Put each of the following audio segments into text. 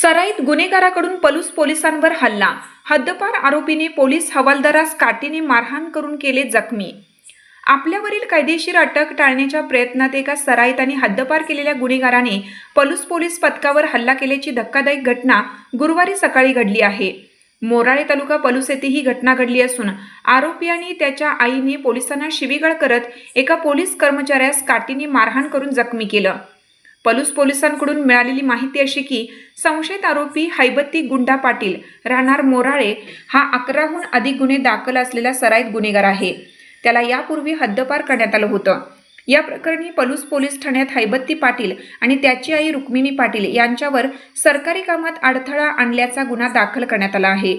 सराईत गुन्हेगाराकडून पलूस पोलिसांवर हल्ला. हद्दपार आरोपीने पोलीस हवालदारास काठीने मारहाण करून केले जखमी. आपल्यावरील कायदेशीर अटक टाळण्याच्या प्रयत्नात एका सराईत आणि हद्दपार केलेल्या गुन्हेगाराने पलूस पोलीस पथकावर हल्ला केल्याची धक्कादायक घटना गुरुवारी सकाळी घडली आहे. मोराळे तालुका पलूस येथे ही घटना घडली असून आरोपी आणि त्याच्या आईने पोलिसांना शिवीगाळ करत एका पोलीस कर्मचाऱ्यास काठीने मारहाण करून जखमी केलं. पलूस पोलिसांकडून मिळालेली माहिती अशी की संशयित आरोपी हैबत्ती गुंडा पाटील राहणार मोराळे हा अकराहून अधिक गुन्हे दाखल असलेला सराईत गुन्हेगार आहे. त्याला यापूर्वी हद्दपार करण्यात आलं होतं. या प्रकरणी पलूस पोलीस ठाण्यात हैबत्ती पाटील आणि त्याची आई रुक्मिणी पाटील यांच्यावर सरकारी कामात अडथळा आणल्याचा गुन्हा दाखल करण्यात आला आहे.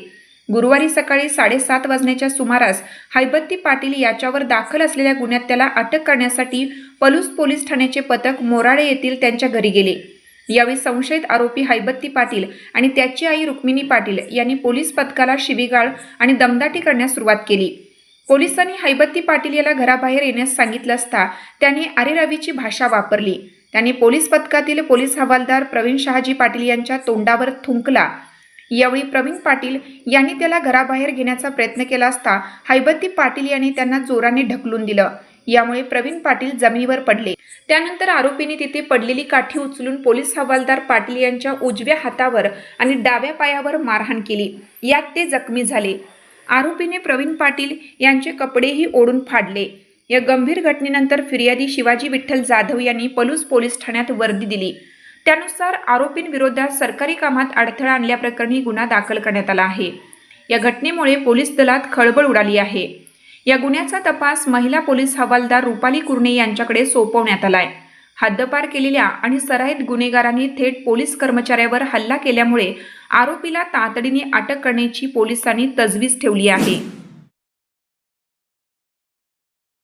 गुरुवारी सकाळी साडेसात वाजण्याच्या सुमारास हैबत्ती पाटील याच्यावर दाखल असलेल्या गुन्ह्यात त्याला अटक करण्यासाठी पलूस पोलीस ठाण्याचे पथक मोराळे येथील त्यांच्या घरी गेले. यावेळी संशयित आरोपी हैबत्ती पाटील आणि त्याची आई रुक्मिणी पाटील यांनी पोलीस पथकाला शिबीगाळ आणि दमदाटी करण्यास सुरुवात केली. पोलिसांनी हैबत्ती पाटील याला घराबाहेर येण्यास सांगितलं असता त्याने अरेरावीची भाषा वापरली. त्यांनी पोलीस पथकातील पोलीस हवालदार प्रवीण शहाजी पाटील यांच्या तोंडावर थुंकला. यावेळी प्रवीण पाटील यांनी त्याला घराबाहेर घेण्याचा प्रयत्न केला असता हैबत्ती पाटील यांनी त्यांना जोराने ढकलून दिलं. यामुळे प्रवीण पाटील जमिनीवर पडले. त्यानंतर आरोपीने तिथे पडलेली काठी उचलून पोलीस हवालदार पाटील यांच्या उजव्या हातावर आणि डाव्या पायावर मारहाण केली. यात ते जखमी झाले. आरोपीने प्रवीण पाटील यांचे कपडेही ओढून फाडले. या गंभीर घटनेनंतर फिर्यादी शिवाजी विठ्ठल जाधव यांनी पलूस पोलीस ठाण्यात वर्दी दिली. त्यानुसार आरोपींविरोधात सरकारी कामात अडथळा आणल्याप्रकरणी गुन्हा दाखल करण्यात आला आहे. या घटनेमुळे पोलीस दलात खळबळ उडाली आहे. या गुन्ह्याचा तपास महिला पोलीस हवालदार रुपाली कुर्णे यांच्याकडे सोपवण्यात आलाय. हद्दपार केलेल्या आणि सराईत गुन्हेगारांनी थेट पोलीस कर्मचाऱ्यावर हल्ला केल्यामुळे आरोपीला तातडीने अटक करण्याची पोलिसांनी तजवीज ठेवली आहे.